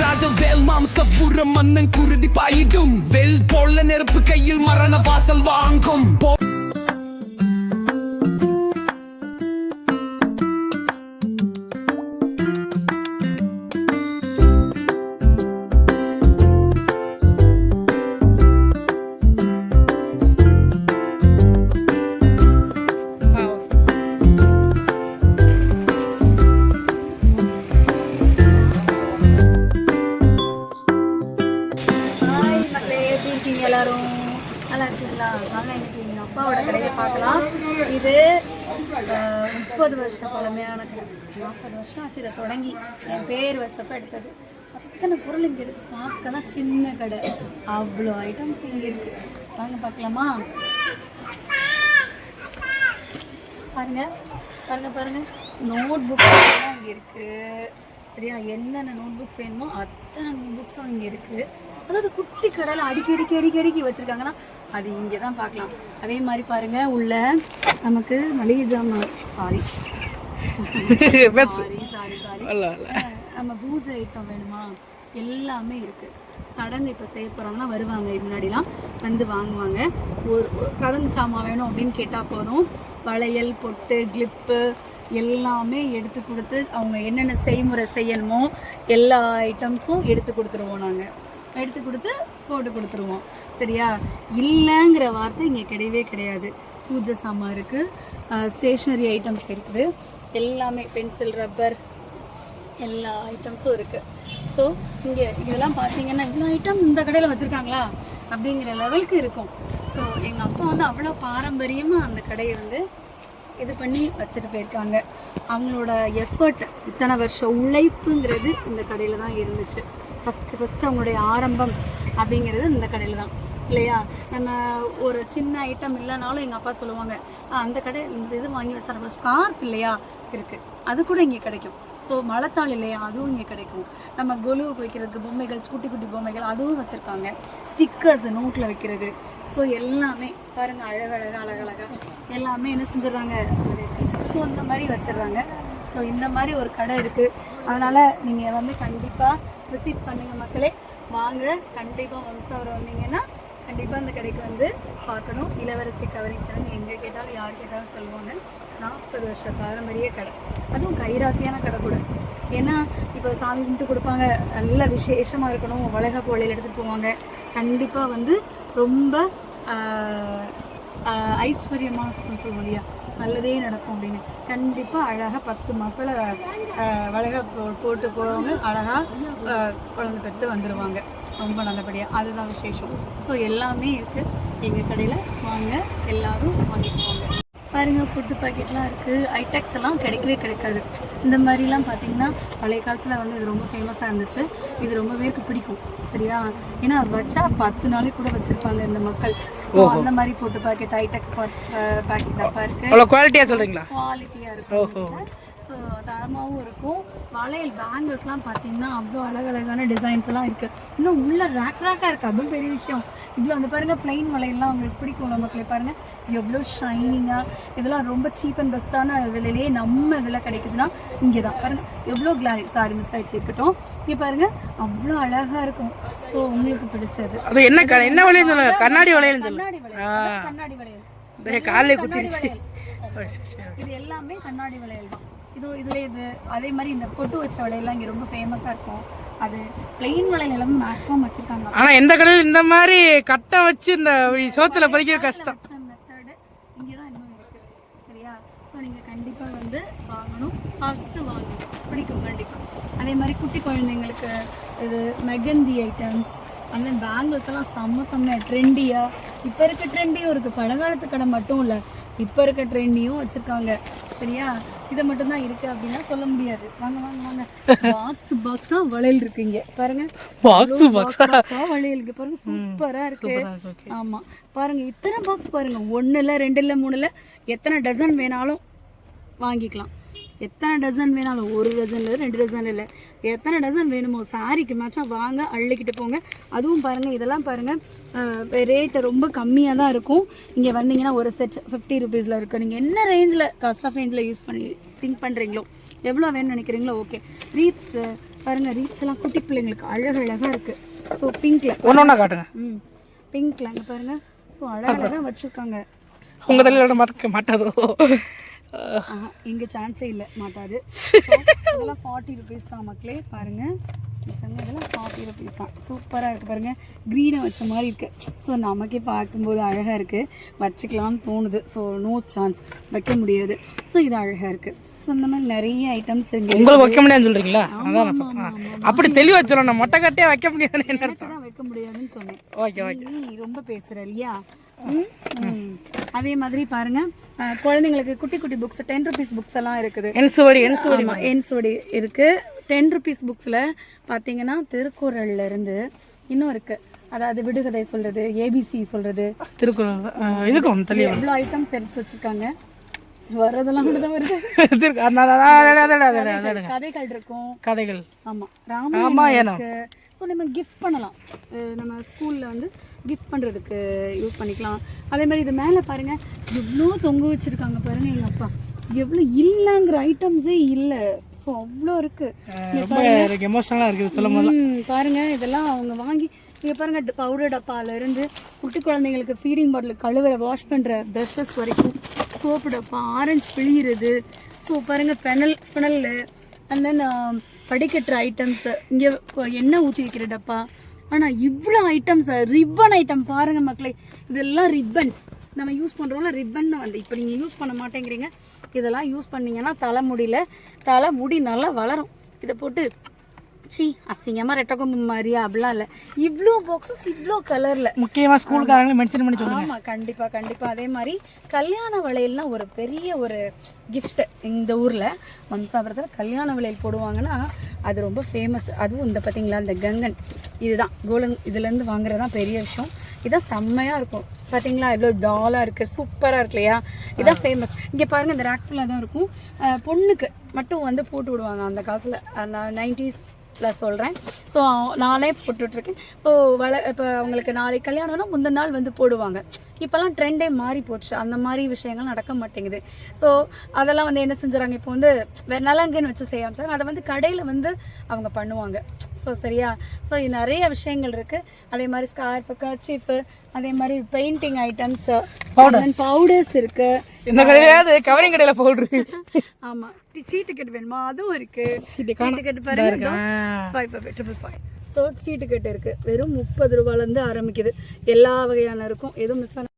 ராஜவேல் மாம்சபுரம் மன்னன் குருதி பாயிடும். வெல் போல நெருப்பு கையில் மரண வாசல் வாங்கும். முப்பது வருஷம் பழமையான கடை நாற்பது வருஷம் ஆச்சு இதை தொடங்கி. என் பேர் வச்சப்ப எடுத்தது. அத்தனை பொருள் இங்கே இருக்குது பார்க்க தான் சின்ன கடை. அவ்வளோ ஐட்டம்ஸ் இங்கே இருக்கு. வாங்க பார்க்கலாமா? பாருங்க பாருங்க பாருங்க. நோட் புக் இங்கே இருக்குது சரியா? என்னென்ன நோட் புக்ஸ் வேணுமோ அத்தனை நோட் புக்ஸும் இங்கே இருக்கு. அதாவது குட்டி கடையில் அடிக்கி அடிக்கி அடிக்கி அடிக்கி வச்சிருக்காங்கன்னா அது இங்கே தான் பார்க்கலாம். அதே மாதிரி பாருங்க உள்ள நமக்கு மளிகை ஜாமான் சாரி சாரி சாரி சாரி நம்ம பூஜை ஐட்டம் வேணுமா? எல்லாமே இருக்கு. சடங்கு இப்போ செய்ய போகிறாங்கன்னா வருவாங்க. முன்னாடிலாம் வந்து வாங்குவாங்க. ஒரு ஒரு சடங்கு சாமான் வேணும் அப்படின்னு கேட்டால் போதும். வளையல் பொட்டு கிளிப்பு எல்லாமே எடுத்து கொடுத்து அவங்க என்னென்ன செய்முறை செய்யணுமோ எல்லா ஐட்டம்ஸும் எடுத்து கொடுத்துருவோம் நாங்கள் எடுத்து கொடுத்து போட்டு கொடுத்துருவோம். சரியா? இல்லைங்கிற வார்த்தை இங்கே கிடையவே கிடையாது. பூஜை சாமான் இருக்குது ஸ்டேஷ்னரி ஐட்டம்ஸ் இருக்குது. எல்லாமே பென்சில் ரப்பர் எல்லா ஐட்டம்ஸும் இருக்குது ஸோ இங்கே இதெல்லாம் பார்த்தீங்கன்னா இவ்வளோ ஐட்டம் இந்த கடையில் வச்சுருக்காங்களா? அப்படிங்கிற லெவலுக்கு இருக்கும். ஸோ எங்கள் அப்பா வந்து அவ்வளோ பாரம்பரியமாக அந்த கடையை வந்து இது பண்ணி வச்சுட்டு போயிருக்காங்க. அவங்களோட எஃபர்ட் இத்தனை வருஷம் உழைப்புங்கிறது இந்த கடையில் தான் இருந்துச்சு. ஃபஸ்ட்டு ஃபஸ்ட்டு அவங்களுடைய ஆரம்பம் அப்படிங்கிறது இந்த கடையில் தான். இல்லையா? நம்ம ஒரு சின்ன ஐட்டம் இல்லைனாலும் எங்கள் அப்பா சொல்லுவாங்க அந்த கடை இந்த இது வாங்கி வச்சாரு ஸ்கார்ப் இல்லையா? இருக்குது அது கூட இங்கே கிடைக்கும். ஸோ மழைத்தாள் இல்லையா? அதுவும் இங்கே கிடைக்கும். நம்ம கொலுவுக்கு வைக்கிறதுக்கு பொம்மைகள் குட்டி குட்டி பொம்மைகள் அதுவும் வச்சுருக்காங்க. ஸ்டிக்கர்ஸ் நோட்டில் வைக்கிறது. ஸோ எல்லாமே பாருங்கள் அழகழகாக அழகழகாக எல்லாமே என்ன செஞ்சிடறாங்க? ஸோ இந்த மாதிரி வச்சிடுறாங்க. ஸோ இந்த மாதிரி ஒரு கடை இருக்குது அதனால் நீங்கள் வந்து கண்டிப்பாக விசிட் பண்ணுங்கள் மக்களே. வாங்க கண்டிப்பாக வம்சாவரம் வந்தீங்கன்னா கண்டிப்பாக அந்த கடைக்கு வந்து பார்க்கணும். இளவரசி கவரிங் எங்கே கேட்டாலும் யார் கேட்டாலும் சொல்லுவாங்க. நாற்பது வருஷ பாரம்பரிய கடை. அதுவும் கைராசியான கடை கூட. ஏன்னா இப்போ சாமி கும்பிட்டு கொடுப்பாங்க. நல்ல விசேஷமாக இருக்கணும். உலக போலையில் எடுத்துகிட்டு போவாங்க. கண்டிப்பாக வந்து ரொம்ப ஐஸ்வர்யமாக சொல்லுவோம் இல்லையா? நல்லதே நடக்கும் அப்படின்னு. கண்டிப்பாக அழகாக பத்து மாதத்தில் வளக போட்டு போகிறவங்க அழகாக குழந்தை பெற்று வந்துடுவாங்க ரொம்ப நல்லபடியாக அதுதான் விசேஷம். ஸோ எல்லாமே இருக்குது எங்கள் கடையில் வாங்க எல்லாரும் வாங்கிட்டு போங்க பாருங்க ஃபுட்டு பாக்கெட்லாம் இருக்குது ஐடெக்ஸ் எல்லாம் கிடைக்கவே கிடைக்காது. இந்த மாதிரிலாம் பார்த்தீங்கன்னா பழைய காலத்தில் வந்து இது ரொம்ப ஃபேமஸாக இருந்துச்சு. இது ரொம்ப பேருக்கு பிடிக்கும். சரியா? ஏன்னா அது வச்சா பத்து நாளைக்கு கூட வச்சுருப்பாங்க இந்த மக்கள். ஸோ அந்த மாதிரி ஃபுட்டு பாக்கெட் ஐடெக்ஸ் பாக்கெட் டப்பா இருக்குது குவாலிட்டியாக சொல்கிறீங்களா குவாலிட்டியாக இருக்கும் தரமாகவும் இருக்கும். வளையல் பேங்கிள்ஸ்லாம் பார்த்தீங்கன்னா அவ்வளோ அழகழகான டிசைன்ஸ் எல்லாம் இருக்குது இன்னும் உள்ள ரேக் ரேக்காக இருக்குது அதுவும் பெரிய விஷயம். இவ்வளோ அந்த பாருங்கள் பிளைன் வளையல்லாம் உங்களுக்கு பிடிக்கும் நமக்கு பாருங்கள் எவ்வளோ ஷைனிங்காக இதெல்லாம் ரொம்ப சீப் அண்ட் பெஸ்ட்டான விலையிலேயே நம்ம இதில் கிடைக்குதுன்னா இங்கே தான் பாருங்கள் எவ்வளோ கிளாரி சாரி மிஸ் ஆயிடுச்சு இருக்கட்டும். இங்கே பாருங்கள் அவ்வளோ அழகாக இருக்கும். ஸோ உங்களுக்கு பிடிச்சது. அது என்ன என்ன வளையல் சொல்லுங்க கண்ணாடி வளையல். கண்ணாடி வளையல். கண்ணாடி குத்திருச்சு. வளையல். இது எல்லாமே கண்ணாடி வளையல் தான். இது இதுல இது. அதே மாதிரி இந்த பொட்டு வச்ச வளையல்லாம் இங்கே ரொம்ப ஃபேமஸாக இருக்கும். அது பிளெயின் எல்லாமே மேக்ஸிமம் வச்சுருக்காங்க. ஆனால் எந்த கடையில் இந்த மாதிரி கட்டை வச்சு இந்த சோத்துல பறிக்கிற கஷ்டம். மெத்தடு இங்கே தான் இன்னும் இருக்குது சரியா? ஸோ நீங்கள் கண்டிப்பாக வந்து வாங்கணும். பார்த்து வாங்கணும். பிடிக்கும் கண்டிப்பாக அதே மாதிரி குட்டி குழந்தைங்களுக்கு இது மெகந்தி ஐட்டம்ஸ் அந்த பேங்கிள்ஸ் எல்லாம் செம்ம செம்ம ட்ரெண்டியாக இப்போ இருக்க ட்ரெண்டியும் இருக்குது பழங்காலத்து கடை மட்டும் இல்லை இப்போ இருக்க ட்ரெண்டியும் வச்சுருக்காங்க. சரியா? இதை மட்டும்தான் இருக்குது அப்படின்னா சொல்ல முடியாது. வாங்க வாங்க வாங்க. பாக்ஸ் பாக்ஸாக வளையல் இருக்கு இங்கே. பாருங்க. பாக்ஸ் பாக்ஸ் பாக்ஸா வளையல் இருக்கு. பாருங்க சூப்பரா இருக்கு. ஆமா. பாருங்க இத்தனை பாக்ஸ் பாருங்க. ஒண்ணு இல்ல ரெண்டு இல்ல மூணு இல்ல எத்தனை டசன் வேணாலும் வாங்கிக்கலாம். எத்தனை டசன் வேணாலும் ஒரு டசன் இல்லை ரெண்டு டசன் இல்லை. எத்தனை டசன் வேணுமோ சாரிக்கு மேட்சா வாங்க அள்ளிக்கிட்டு போங்க. அதுவும் பாருங்க இதெல்லாம் பாருங்க ரேட்டு ரொம்ப கம்மியாக தான் இருக்கும். இங்கே வந்தீங்கன்னா ஒரு செட் ஃபிஃப்டி ருபீஸில் இருக்கும் நீங்கள் என்ன ரேஞ்சில் காஸ்ட் ஆஃப் ரேஞ்சில் யூஸ் பண்ணி திங்க் பண்ணுறீங்களோ எவ்வளோ வேணும்னு நினைக்கிறீங்களோ ஓகே ரீத்ஸு பாருங்க ரீட்ஸ் எல்லாம் குட்டி பிள்ளைங்களுக்கு அழகழகா இருக்கு. ஸோ பிங்க்ல ஒன்று ஒன்றா காட்டுங்க. ம் பிங்க்ல இங்க பாருங்க. ஸோ அழகழகா வச்சிருக்காங்க. உங்கள் தலையில் மறக்க மாட்டாதோ? இங்க சான்ஸே இல்லை மாட்டாது இதெல்லாம் ஃபார்ட்டி ருபீஸ் தான் மக்களே பாருங்க. இங்க பாருங்க, இதெல்லாம் ஃபார்ட்டி ருபீஸ் தான். சூப்பராக இருக்குது பாருங்க. க்ரீனை வச்ச மாதிரி இருக்கு. ஸோ நமக்கே பார்க்கும்போது அழகாக இருக்குது வச்சுக்கலாம்னு தோணுது. ஸோ நோ சான்ஸ் வைக்க முடியாது. ஸோ இது அழகாக இருக்குது ஸோ இந்த மாதிரி நிறைய ஐட்டம்ஸ் உங்களுக்கு வைக்க முடியாதுன்னு சொல்கிறீங்களா. அப்படி தெளிவாக சொல்லணும். மொட்டை கட்டே வைக்க தான் வைக்க முடியாதுன்னு சொன்னேன். ஓகே ஓகே நீ ரொம்ப பேசுற இல்லையா? ம். அதே மாதிரி பாருங்க. குழந்தைங்களுக்கு குட்டி குட்டி புக்ஸ் டென் ருபீஸ் புக்ஸ் எல்லாம் இருக்குது. என்சுவடி என்சுவடி ஆமா என்சோடி இருக்கு. டென் ருபீஸ் புக்ஸ்ல பாத்தீங்கன்னா திருக்குறள்ல இருந்து இன்னும் இருக்கு. அதாவது விடுகதை சொல்றது ஏபிசி சொல்றது. திருக்குறள் தெளிவாக எவ்வளோ ஐட்டம்ஸ் எடுத்து வச்சிருக்காங்க? வர்றதெல்லாம் கூட தான் வருது கதைகள் இருக்கும். கதைகள். ஆமா ராமாயணம். ஸோ நம்ம கிஃப்ட் பண்ணலாம். நம்ம ஸ்கூல்ல வந்து கிஃப்ட் பண்றதுக்கு யூஸ் பண்ணிக்கலாம். அதே மாதிரி இது மேலே பாருங்க எவ்வளோ தொங்க வச்சிருக்காங்க பாருங்க எங்க அப்பா. எவ்வளோ இல்லைங்கிற ஐட்டம்ஸே இல்லை. ஸோ அவ்வளோ இருக்கு. இங்க ரொம்ப எனக்கு எமோஷனலாக இருக்குது சொல்லும் போது ம், பாருங்க இதெல்லாம் அவங்க வாங்கி இங்க பாருங்க பவுடர் டப்பால இருந்து குட்டி குழந்தைங்களுக்கு ஃபீடிங் பாட்டில் கழுவுற வாஷ் பண்ற ப்ரஷஸ் வரைக்கும் சோப்பு டப்பா ஆரஞ்சு பிழியிறது. ஸோ பாருங்க பெனல் பினல் அண்ட் தென் படிக்கட்டுற ஐட்டம்ஸ் இங்கே எண்ணெய் ஊற்றி வைக்கிற டப்பா ஆனால் இவ்வளோ ஐட்டம்ஸ் ரிப்பன் ஐட்டம் பாருங்க மக்களே. இதெல்லாம் ரிப்பன்ஸ் நம்ம யூஸ் பண்ணுறோம்ல ரிப்பன் வந்து. இப்போ நீங்கள் யூஸ் பண்ண மாட்டேங்கிறீங்க. இதெல்லாம் யூஸ் பண்ணீங்கன்னா தலைமுடியில் தலை முடி நல்லா வளரும். இதை போட்டு சி அசிங்கமாக ரெட்டை கொம்பு மாதிரியா? அப்படிலாம் இல்லை. இவ்வளோ பாக்ஸஸ் இவ்வளோ கலரில் முக்கியமாக ஸ்கூல்காரங்களும் மென்ஷன் பண்ணி சொல்லுங்க. ஆமாம் கண்டிப்பாக கண்டிப்பாக அதே மாதிரி கல்யாண வளையல்னா ஒரு பெரிய ஒரு gift இந்த ஊரில். வம்சாபுரத்தில் கல்யாண வளையல் போடுவாங்கன்னா அது ரொம்ப ஃபேமஸ் அதுவும் இந்த பார்த்தீங்களா இந்த கங்கன். இதுதான். கோலங் இதுலேருந்து வாங்குறது தான் பெரிய விஷயம். இதான் செம்மையாக இருக்கும். பார்த்தீங்களா இவ்வளோ டாலாக இருக்குது சூப்பராக இருக்கு இல்லையா? இதான் ஃபேமஸ் இங்கே பாருங்கள் இந்த ரேக் ஃபுல்லாக தான் இருக்கும். பொண்ணுக்கு மட்டும் வந்து போட்டு விடுவாங்க அந்த காலத்தில். அந்த நைன்டிஸ் ப்ளஸ் சொல்கிறேன் ஸோ நானே போட்டுட்ருக்கேன். இப்போது வள இப்போ அவங்களுக்கு நாளைக்கு கல்யாணம்னா முந்தின நாள் வந்து போடுவாங்க. இப்போல்லாம் ட்ரெண்டே மாறி போச்சு. அந்த மாதிரி விஷயங்கள் நடக்க மாட்டேங்குது. ஸோ அதெல்லாம் வந்து என்ன செஞ்சுறாங்க? இப்போ வந்து நலங்குன்னு வச்சு செய்ய ஆரம்பிச்சாங்க. அதை வந்து கடையில் வந்து அவங்க பண்ணுவாங்க. ஸோ சரியா? ஸோ இது நிறைய விஷயங்கள் இருக்குது அதே மாதிரி ஸ்கார்ஃபு கர்ச்சீஃபு அதே மாதிரி பெயிண்டிங் ஐட்டம்ஸ் பவுடர்ஸ் இருக்குது இந்த கடையிலாவது கவரிங் கடையில் போடுறது? ஆமா. சீ டிக்கெட் வேணுமா? அதுவும் இருக்கு. சீ. டிக்கெட் பாருங்க. இருக்கு. ஆ. Five five triple five so C ticket இருக்கு. வெறும் முப்பது ரூபாயிலேருந்து ஆரம்பிக்குது. எல்லா வகையான இருக்கும். எதுவும் மிஸ் ஆன